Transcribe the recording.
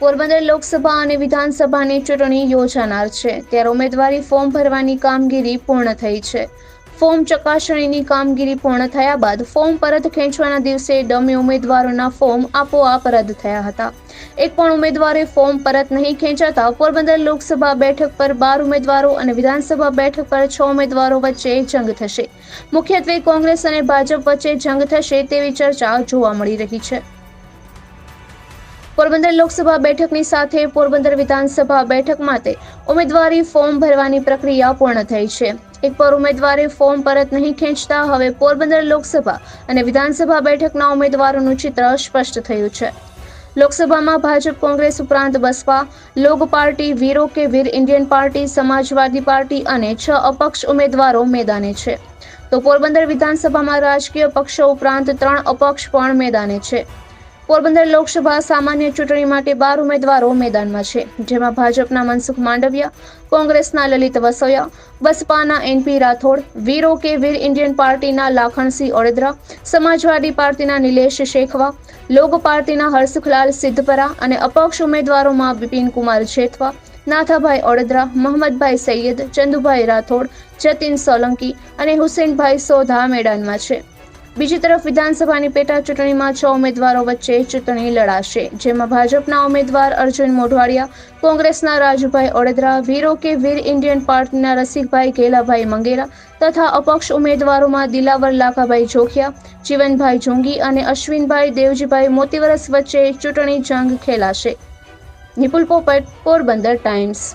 પોરબંદર લોકસભા અને વિધાનસભાની ચૂંટણી યોજાનાર છે, ત્યારે ઉમેદવારી ફોર્મ ભરવાની કામગીરી પૂર્ણ થઈ છે. ફોર્મ ચકાસણીની કામગીરી પૂર્ણ થયા બાદ ફોર્મ પરત ખેંચવાના દિવસે ડમી ઉમેદવારોના ફોર્મ આપોઆપ રદ થયા હતા. એક પણ ઉમેદવારે ફોર્મ પરત નહીં ખેંચાતા પોરબંદર લોકસભા બેઠક પર બાર ઉમેદવારો અને વિધાનસભા બેઠક પર છ ઉમેદવારો વચ્ચે જંગ થશે. મુખ્યત્વે કોંગ્રેસ અને ભાજપ વચ્ચે જંગ થશે તેવી ચર્ચા જોવા મળી રહી છે. પોરબંદર લોકસભા બેઠકની સાથે પોરબંદર વિધાનસભા બેઠક માટે ઉમેદવારી ફોર્મ ભરવાની પ્રક્રિયા પૂર્ણ થઈ છે. એક પર ઉમેદવારે ફોર્મ પરત નહીં ખેંચતા હવે પોરબંદર લોકસભા અને વિધાનસભા બેઠકના ઉમેદવારોનું ચિત્ર સ્પષ્ટ થયું છે. લોકસભામાં ભાજપ, કોંગ્રેસ ઉપરાંત Baspa, Lok party, Veero Ke Veer Indian party, Samajwadi party અને છ અપક્ષ ઉમેદવારો મેદાને છે. તો પોરબંદર વિધાનસભામાં રાજકીય પક્ષો ઉપરાંત ત્રણ અપક્ષ પણ મેદાને છે. પોરબંદર લોકસભા સામાન્ય ચૂંટણી માટે બાર ઉમેદવારો મેદાનમાં છે, જેમાં ભાજપના મનસુખ માંડવિયા, કોંગ્રેસના લલિત વસોયા, બસપાના એનપી રાઠોડ, વીરો કે વીર ઇન્ડિયન પાર્ટીના લાખણસિંહ ઓડેદરા, સમાજવાદી પાર્ટીના નિલેશ શેખવા, લોક પાર્ટીના હર્ષુખલાલ સિદ્ધપરા અને અપક્ષ ઉમેદવારોમાં બિપિન કુમાર જેથવા નાથાભાઈ ઓડેદરા મોહમ્મદભાઈ સૈયદ, ચંદુભાઈ રાઠોડ, જતીન સોલંકી અને હુસેનભાઈ સોધા મેદાનમાં છે. બીજી તરફ વિધાનસભાની પેટા ચૂંટણીમાં છ ઉમેદવારો વચ્ચે ચૂંટણી લડાશે. જેમાં ભાજપના ઉમેદવાર અર્જુન મોઢવાડિયા, કોંગ્રેસના રાજુભાઈ ઓડેદરા, વીરો કે વીર ઇન્ડિયન પાર્ટીના રસિકભાઈ ઘેલાભાઈ મંગેરા તથા અપક્ષ ઉમેદવારોમાં દિલાવર લાખાભાઈ જોખિયા, જીવનભાઈ જોંગી અને અશ્વિનભાઈ દેવજીભાઈ મોતીવરસ વચ્ચે ચૂંટણી જંગ ખેલાશે. નિપુલ પોપટ, પોરબંદર ટાઈમ્સ.